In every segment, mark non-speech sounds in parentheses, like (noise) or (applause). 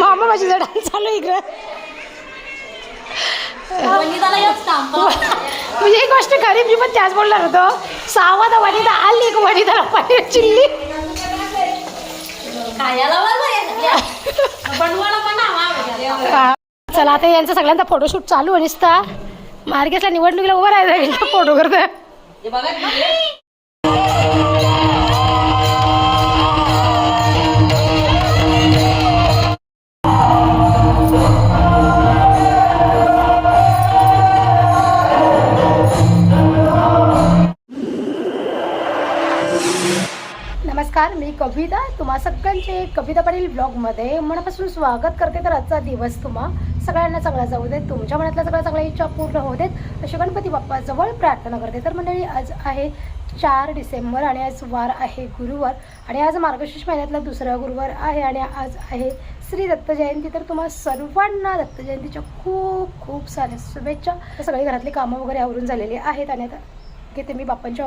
मामा माझी जड चालू इकडं. म्हणजे एक गोष्ट खरी मी पण त्याच बोलणार होतो. सावध वनिता आली एक वनिताला पनीर चिल्ली. चला आता यांचा सगळ्यांचा फोटोशूट चालू आहे नुसता. मार्गेसला निवडणुकीला उभं राहायचं फोटो करतोय. कविता तुम्हा सगळ्यांचे कविता पाटील ब्लॉगमध्ये मनापासून स्वागत करते. तर आजचा दिवस तुम्हा सगळ्यांना चांगला जाऊ देत तुमच्या मनातल्या सगळ्या चांगल्या इच्छा पूर्ण होऊ देत. अशी गणपती बाप्पाजवळ प्रार्थना करते. तर मंडळी आज आहे चार डिसेंबर आणि आज वार आहे गुरुवार आणि आज मार्गशीर्ष महिन्यातला दुसरा गुरुवार आहे आणि आज आहे श्री दत्त जयंती. तर तुम्हा सर्वांना दत्त जयंतीच्या खूप खूप साऱ्या शुभेच्छा. सगळी घरातली कामं वगैरे आवरून झालेली आहेत आणि आता घेते मी बाप्पांच्या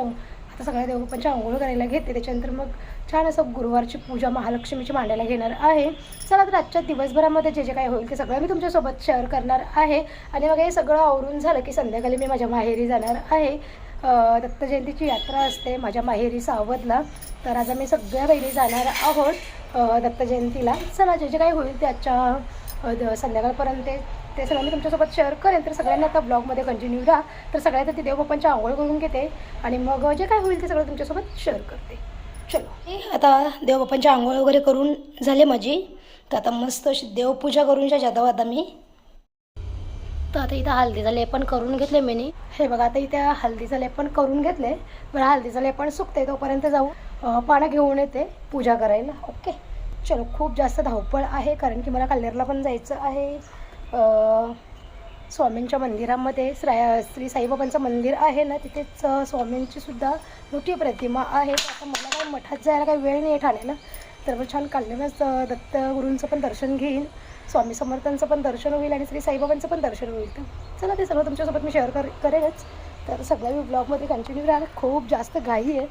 तर आता सगळ्या देवबाप्पांच्या आंघोळ करायला घेते. त्याच्यानंतर मग छान असं गुरुवारची पूजा महालक्ष्मीची मांडायला घेणार आहे. चला तर आजच्या दिवसभरामध्ये जे जे काय होईल ते सगळं मी तुमच्यासोबत शेअर करणार आहे. आणि मग हे सगळं आवरून झालं की संध्याकाळी मी माझ्या माहेरी जाणार आहे. दत्तजयंतीची दत्त जयंतीची यात्रा असते माझ्या माहेरी सावधला. तर आज आम्ही सगळ्या बहिणी जाणार आहोत दत्तजयंतीला. दत्त जयंतीला चला जे जे काही होईल ते आजच्या द- संध्याकाळपर्यंत ते- सगळं मी तुमच्यासोबत शेअर करेन. तर सगळ्यांनी आता ब्लॉगमध्ये कंटिन्यू राहा. तर सगळ्यात ती देवबाप्पांची आंघोळ करून घेते. आणि मग जे काय होईल ते सगळं तुमच्यासोबत शेअर करते. चलो. आता देवबाप्पांची आंघोळ वगैरे करून झाले माझी. तर आता मस्त अशी देवपूजा करून जातो आता मी. तर आता इथं हल्दीचं लेपन करून घेतले मी हे बघा आता इथे हल्दीचं लेपन करून घेतले बरं हल्दीचं लेपन सुकते तोपर्यंत जाऊ. पानं घेऊन येते पूजा करायला. ओके. चलो खूप जास्त धावपळ आहे कारण की मला कल्लेरला पण जायचं आहे. स्वामींच्या मंदिरामध्ये श्रा श्री साईबाबांचं मंदिर आहे ना तिथेच स्वामींची सुद्धा मोठी प्रतिमा आहे. आता मला काय मठात जायला काही वेळ नाही आहे ठाण्याला तर मग छान काढलेलंच दत्तगुरूंचं पण दर्शन घेईन. स्वामी समर्थांचं पण दर्शन होईल आणि श्री साईबाबांचं पण दर्शन होईल. तर चला ते सगळं तुमच्यासोबत मी शेअर कर करेनच. तर सगळ्या मी ब्लॉगमध्ये कंटिन्यू राहायला खूप जास्त घाई आहे.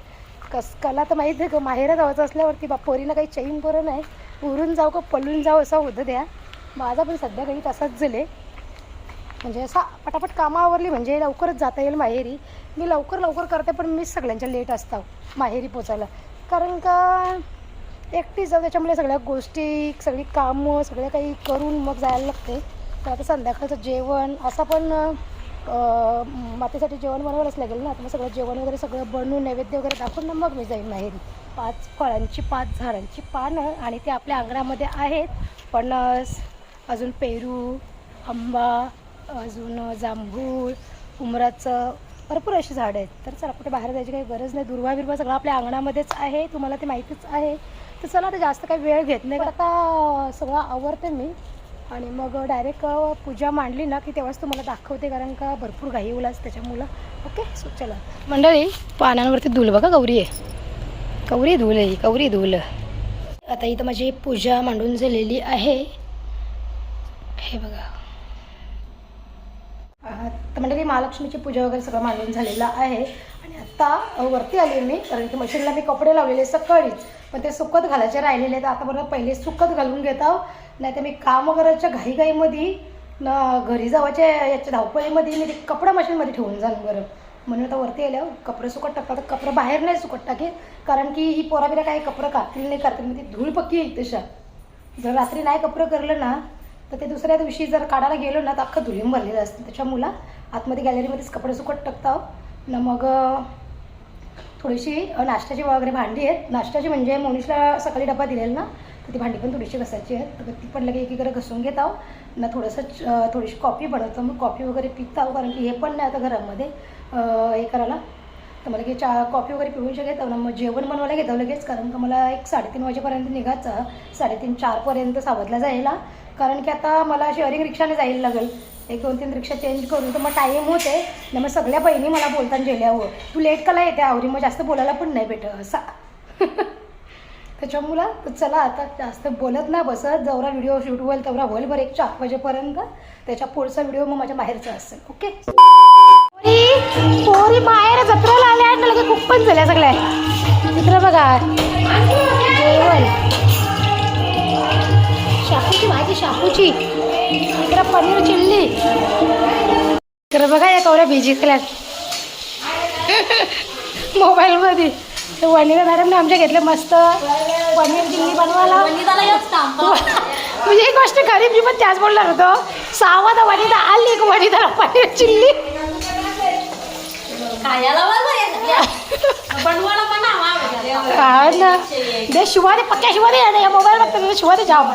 कस कला तर माहीत आहे का? माहेर जायचं असल्यावरती बाप पोरीनं काही चैन बरं नाही. उरून जाऊ का पळून जाऊ असं होतं द्या. माझा पण सध्या काही तसाच झाले म्हणजे असा पटापट कामं आवरली म्हणजे लवकरच जाता येईल माहेरी. मी लवकर लवकर करते पण मीच सगळ्यांच्या लेट असतो माहेरी पोचायला. कारण का एकटी जाऊ त्याच्यामुळे सगळ्या गोष्टी सगळी कामं सगळं काही करून मग जायला लागते. तर आता संध्याकाळचं जेवण असं पण मातेसाठी जेवण बनवायलाच लागेल ना. आता मग सगळं जेवण वगैरे सगळं बनवून नैवेद्य वगैरे दाखवून ना मग मी जाईन माहेरी. पाच फळांची पाच झाडांची पानं आणि ते आपल्या अंगणामध्ये आहेत. पण अजून पेरू आंबा अजून जांभूळ उमराचं भरपूर अशी झाडं आहेत. तर चला कुठे बाहेर जायची काही गरज नाही. दुर्वा बिरवा सगळं आपल्या अंगणामध्येच आहे. तुम्हाला ते माहितीच आहे. तर चला आता जास्त काही वेळ घेत नाही. आता सगळं आवरते मी. आणि मग डायरेक्ट पूजा मांडली ना की तेव्हाच तुम्हाला दाखवते कारण का भरपूर घाई उलाच त्याच्यामुळं. ओके? सो चला. मंडळी पानांवरती धूल बघा गौरी आहे. गौरी धूल आहे गौरी धूल. आता इथं माझी पूजा मांडून झालेली आहे. हे बघा. तर म्हणजे महालक्ष्मीची पूजा वगैरे सगळं मांडून झालेलं आहे. आणि आत्ता वरती आली मी कारण की मशीनला मी कपडे लावलेले सकाळीच पण ते सुकत घालायचे राहिलेले तर आता बरोबर पहिले सुकत घालून घेत आहो नाही तर मी काम करायच्या घाईघाईमध्ये न घरी जावाच्या याच्या धावपळीमध्ये मी ते कपडा मशीनमध्ये ठेवून जाल बरं. म्हणून आता वरती आल्यावर कपडे सुकत टाकतात. तर कपडे बाहेर नाही सुकत टाकेल कारण की ही पोराबिरा काही कपडं कातील नाही करतील मग ती धूळ पक्की येईल तशा जर रात्री नाही कपडं करलं ना तर ते दुसऱ्या दिवशी जर काढायला गेलो ना तर अख्खं धुलीम भरलेलं असतं. त्याच्यामुळं आतमध्ये गॅलरीमध्येच कपडे सुकट टाकतो न मग थोडीशी नाश्त्याची वगैरे भांडी आहेत. नाश्त्याची म्हणजे मोनिशला सकाळी डबा दिलेला ना तर ती भांडी पण थोडीशी घसायची आहेत. तर ती पण लगे एकीकडे घसून घेत आहो ना थोडंसं थोडीशी कॉफी बनवतो. मग कॉफी वगैरे पित आहो कारण की हे पण नाही आता घरामध्ये. हे करायला. तर मला की चा कॉफी वगैरे पिऊन घेतो ना मग जेवण बनवायला घेतो लगेच. कारण का मला एक साडेतीन वाजेपर्यंत निघायचं. साडेतीन चारपर्यंत सावधला जायला. कारण की आता मला शेअरिंग रिक्षाने जायला लागेल. एक दोन तीन रिक्षा चेंज करून तर मग टाईम होते. ना मग सगळ्या बहिणी मला बोलताना जेल्यावर हो, तू लेट कला येते आवरी? मग जास्त बोलायला पण नाही भेटत. असा. (laughs) त्याच्यामुळं तर चला आता जास्त बोलत नाही बसत. जेवढा व्हिडिओ शूट होईल तेवढा होईल बरं. एक चार वाजेपर्यंत. त्याच्या पुढचा व्हिडिओ मग माझ्या बाहेरचा असेल. ओके पोरी बाहेर जत्रेला आल्या ना लगे खूप पण झाल्या सगळ्या. तिकडं बघा. शापूची भाजी शापूची. इकडे पनीर चिल्ली. इकडे बघा या कवऱ्या बिजी केल्यात. मोबाईलमध्ये. ते वनिता मॅडमने आमच्या घेतले मस्त पनीर चिल्ली बनवायला. म्हणजे एक गोष्ट खरी मी पण त्याच बोलणार होतो. सावध वनिता आली एक वनिताला पनीर चिल्ली. ना दे शिवा दे पक्क्या शिवा दे आणि या मोबाईल बघता शिवा दे जाम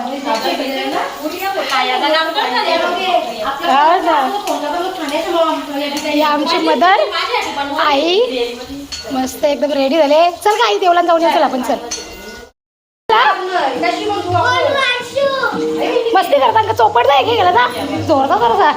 हा ना. ही आमची मदर आई मस्त एकदम रेडी झाले. चल का आई देवला जाऊन चल आपण चल. मस्ती करता का चोपट जाय की गेला ना जोरदा जोरदा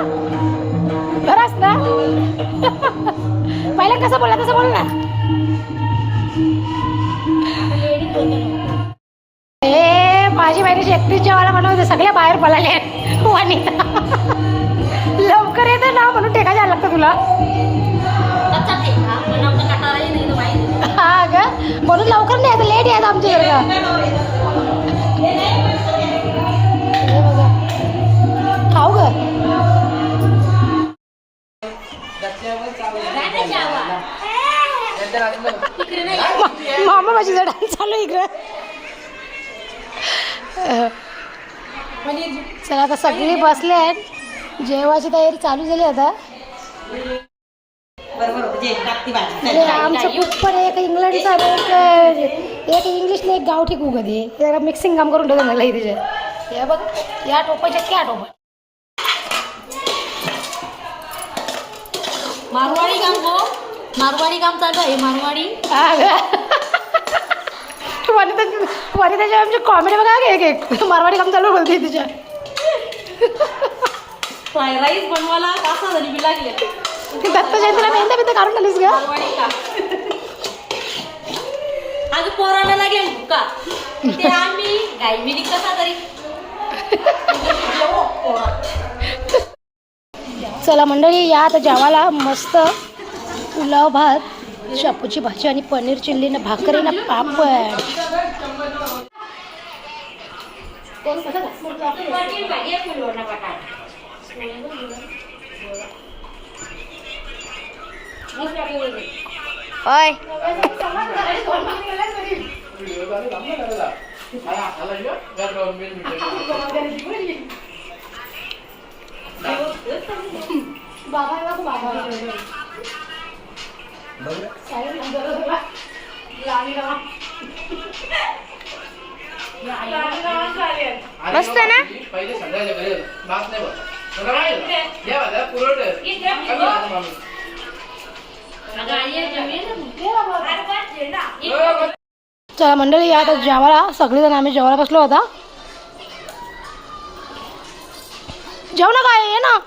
बरास ना? पहिला कसं बोलला तसं बोल ना. ए माझी बहिणीची एकटीच जेवायला बनवते सगळे बाहेर पळाले वनिता लवकर येतं ना म्हणून टेका जायला लागतं तुला. हा ग म्हणून लवकर नाही येतं लेट यायचं आमच्या घरला खाऊ ग. मामा माझी जड चालू आहे इकडं. अह. चला आता सगळी बसले आहेत. जेवायची तयारी चालू झाली आता. म्हणजे आमचं कुक पण एक इंग्लंडचा एक एक इंग्लिश ने एक गावठी कुक होती त्याला मिक्सिंग काम करून ठेवलं मला तिचे. हे बघ या टोपाच्या त्या टोपा मारवाडी काम हो मारवाडी काम चालू आहे मारवाडी. वनिता वनिताच्या आमची कॉमेडी बघा एक एक. मारवाडी काम चालू बोलते तिच्या. फ्राय राईस बनवायला जणी बी लागले? दत्त जयंतीला मेहंदा बिंदा काढून आलीस ग. मारवाडी काम अगं पोराला लागेल का? ते आम्ही कसा तरी. चला मंडळी या आता जेवायला मस्त पुलाव भात शापूची भाजी आणि पनीर चिल्ली ना भाकरी ना पापड फुलवणा बटाटा. मस्त ना? चला मंडळी या आता जेवायला. सगळेजण आम्ही जेवायला बसलो होता जेव ना काय ये ना.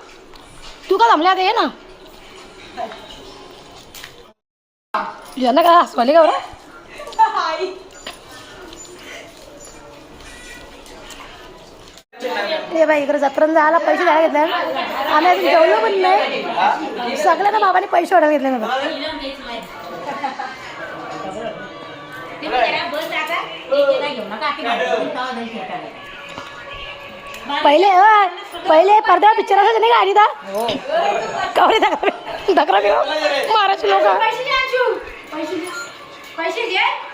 तू का जमल्या आता? ये ना. यांना काय हसवाली का ते बाई इकडे जत्रण जायला पैसे द्यायला घेतले. आम्ही अजून जेवलो पण नाही. सगळ्यांना बाबाने पैसे वाढायला घेतले फेटायला. पहिले पहिले पडद्यावर पिक्चर असायचे नाही का अनिता? कवरे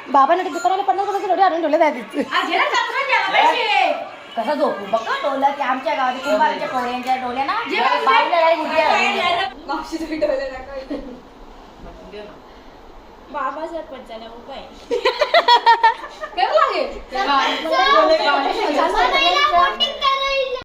बाबा नाही दुकानाला पन्नास रुपये थोडी आणून ठेवले आहेत कसा झोपू बघ आमच्या गावात कुंभाराच्या बाबा जर पंचायला